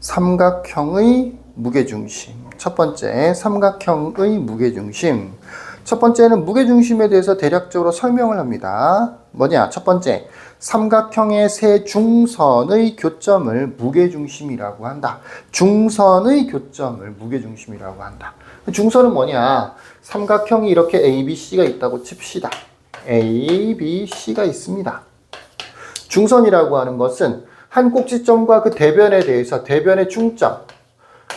삼각형의 무게중심. 첫 번째, 삼각형의 무게중심. 첫 번째는 무게중심에 대해서 대략적으로 설명을 합니다. 뭐냐? 첫 번째, 삼각형의 세 중선의 교점을 무게중심이라고 한다. 중선의 교점을 무게중심이라고 한다. 중선은 뭐냐? 삼각형이 이렇게 A, B, C가 있다고 칩시다. A, B, C가 있습니다. 중선이라고 하는 것은 한 꼭지점과 그 대변에 대해서 대변의 중점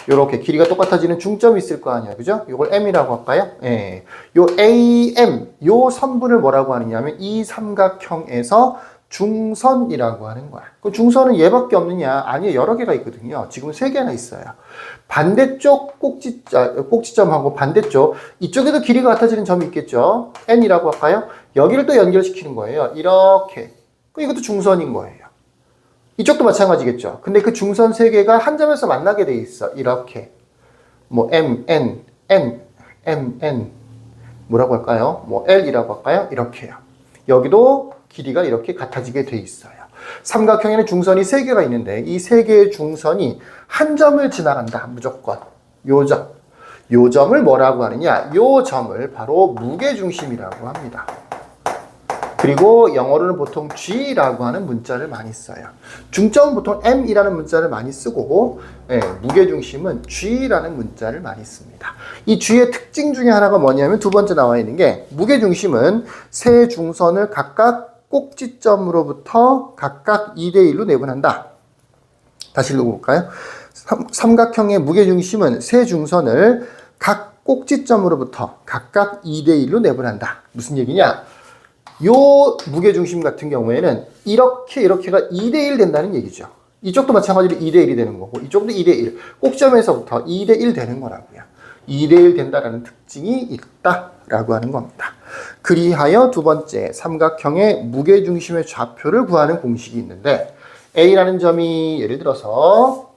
요렇게 길이가 똑같아지는 중점이 있을 거 아니야. 그죠? 요걸 M이라고 할까요? 예. 요 AM 요 선분을 뭐라고 하느냐면 이 삼각형에서 중선이라고 하는 거야. 그 중선은 얘밖에 없느냐? 아니요. 여러 개가 있거든요. 지금 세 개나 있어요. 반대쪽 꼭지, 아, 꼭지점하고 반대쪽 이쪽에도 길이가 같아지는 점이 있겠죠. N이라고 할까요? 여기를 또 연결시키는 거예요. 이렇게. 그 이것도 중선인 거예요. 이쪽도 마찬가지겠죠. 근데 그 중선 세 개가 한 점에서 만나게 돼 있어. 이렇게. 뭐 M, N, M, M, N. 뭐라고 할까요? 뭐 L이라고 할까요? 이렇게요. 여기도 길이가 이렇게 같아지게 돼 있어요. 삼각형에는 중선이 세 개가 있는데 이 세 개의 중선이 한 점을 지나간다. 무조건. 요 점. 요 점을 뭐라고 하느냐? 요 점을 바로 무게중심이라고 합니다. 그리고 영어로는 보통 G라고 하는 문자를 많이 써요. 중점은 보통 M이라는 문자를 많이 쓰고 예, 무게중심은 G라는 문자를 많이 씁니다. 이 G의 특징 중에 하나가 뭐냐면 두 번째 나와 있는 게 무게중심은 세 중선을 각각 꼭지점으로부터 각각 2대1로 내분한다. 다시 읽어볼까요? 삼, 삼각형의 무게중심은 세 중선을 각 꼭지점으로부터 각각 2대1로 내분한다. 무슨 얘기냐? 요 무게중심 같은 경우에는 이렇게 이렇게가 2대1 된다는 얘기죠. 이쪽도 마찬가지로 2대1이 되는 거고 이쪽도 2대1. 꼭점에서부터 2대1 되는 거라고요. 2대1 된다라는 특징이 있다라고 하는 겁니다. 그리하여 두 번째 삼각형의 무게중심의 좌표를 구하는 공식이 있는데 A라는 점이 예를 들어서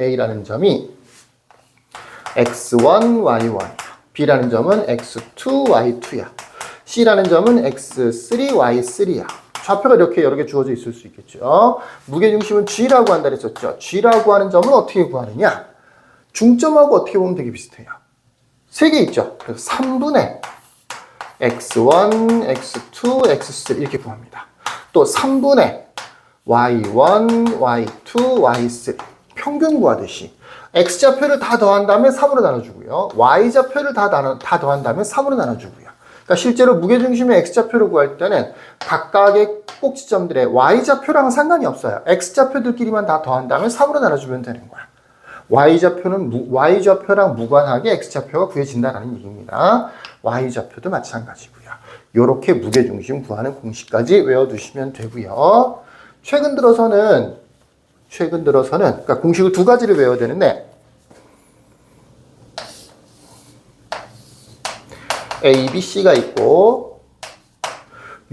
A라는 점이 x1, y1 B라는 점은 x2, y2야. C라는 점은 x3, y3야. 좌표가 이렇게 여러 개 주어져 있을 수 있겠죠. 무게중심은 G라고 한다 그랬었죠. G라고 하는 점은 어떻게 구하느냐? 중점하고 어떻게 보면 되게 비슷해요. 세 개 있죠. 그래서 3분의 x1, x2, x3 이렇게 구합니다. 또 3분의 y1, y2, y3 평균 구하듯이 x좌표를 다 더한 다음에 3으로 나눠주고요. y좌표를 다, 나눠, 다 더한 다음에 3으로 나눠주고요. 그러니까 실제로 무게중심의 x좌표를 구할 때는 각각의 꼭지점들의 y좌표랑은 상관이 없어요. x좌표들끼리만 다 더한 다음에 3으로 나눠주면 되는 거야. y좌표는 무, y좌표랑 무관하게 x좌표가 구해진다는 얘기입니다. y좌표도 마찬가지고요. 이렇게 무게중심 구하는 공식까지 외워두시면 되고요. 최근 들어서는 최근 들어서는 그러니까 공식을 두 가지를 외워야 되는데 A, B, C가 있고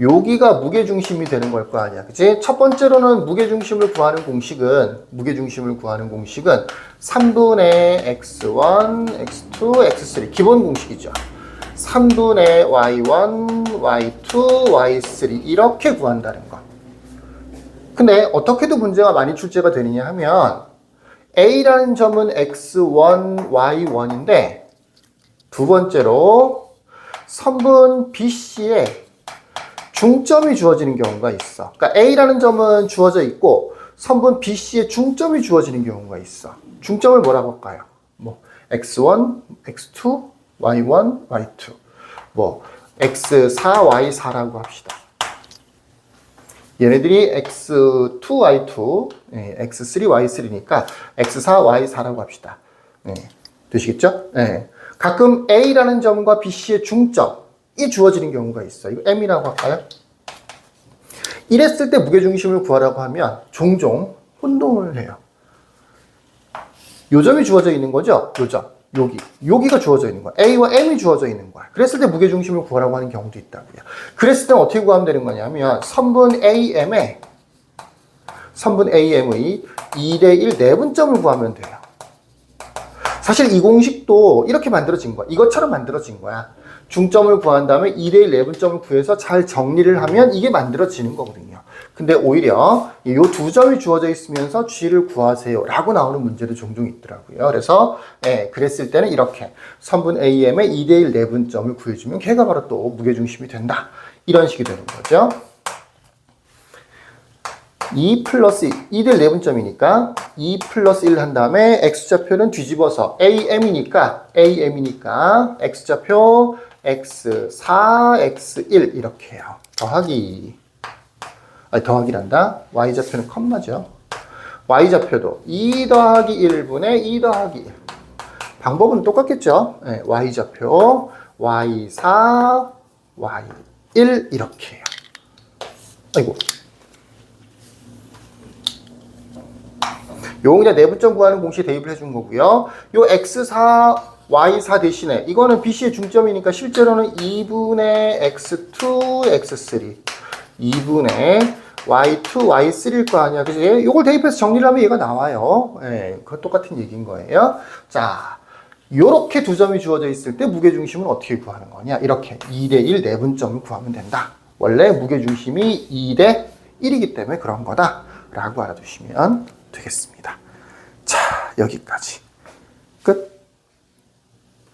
여기가 무게중심이 되는 걸 거 아니야. 그치? 첫 번째로는 무게중심을 구하는 공식은 무게중심을 구하는 공식은 3분의 x1, x2, x3 기본 공식이죠. 3분의 y1, y2, y3 이렇게 구한다는 거. 근데 어떻게도 문제가 많이 출제가 되느냐 하면 A라는 점은 x1, y1인데 두 번째로 선분 BC에 중점이 주어지는 경우가 있어. 그러니까 A라는 점은 주어져 있고 선분 BC에 중점이 주어지는 경우가 있어. 중점을 뭐라고 할까요? 뭐 x1, x2, y1, y2. 뭐 x4, y4라고 합시다. 얘네들이 x2, y2, 예, x3, y3니까 x4, y4라고 합시다. 예, 되시겠죠? 예. 가끔 A라는 점과 BC의 중점이 주어지는 경우가 있어요. 이거 M이라고 할까요? 이랬을 때 무게중심을 구하라고 하면 종종 혼동을 해요. 요점이 주어져 있는 거죠? 요점. 여기. 여기가 주어져 있는 거야. A와 M이 주어져 있는 거야. 그랬을 때 무게중심을 구하라고 하는 경우도 있다고요. 그랬을 때 어떻게 구하면 되는 거냐면 선분 AM의 선분 AM의 2대1 내분점을 구하면 돼요. 사실 이 공식도 이렇게 만들어진 거야. 이것처럼 만들어진 거야. 중점을 구한 다음에 2대1 내분점을 구해서 잘 정리를 하면 이게 만들어지는 거거든요. 근데 오히려 이 두 점이 주어져 있으면서 g를 구하세요 라고 나오는 문제도 종종 있더라고요. 그래서 예, 그랬을 때는 이렇게 선분 AM의 2대1 내분점을 구해주면 걔가 바로 또 무게중심이 된다. 이런 식이 되는 거죠. 2 플러스 2대1 내분점이니까 2 플러스 1 한 다음에 x좌표는 뒤집어서 am이니까 am이니까 x좌표 x4, x1 이렇게 해요. 더하기 아니 더하기란다. y좌표는 컴마죠. y좌표도 2 더하기 1분의 2 더하기 1. 방법은 똑같겠죠. 네, y좌표 y4, y1 이렇게 해요. 아이고. 요 그냥 내부점 구하는 공식 대입을 해준 거고요. 요 x4, y4 대신에 이거는 BC의 중점이니까 실제로는 2분의 x2, x3 2분의 y2, y3일 거 아니야. 그지? 요걸 대입해서 정리를 하면 얘가 나와요. 예, 그 똑같은 얘기인 거예요. 자, 요렇게 두 점이 주어져 있을 때 무게중심은 어떻게 구하는 거냐? 이렇게 2대1 내분점을 구하면 된다. 원래 무게중심이 2대 1이기 때문에 그런 거다. 라고 알아두시면 되겠습니다. 자, 여기까지. 끝.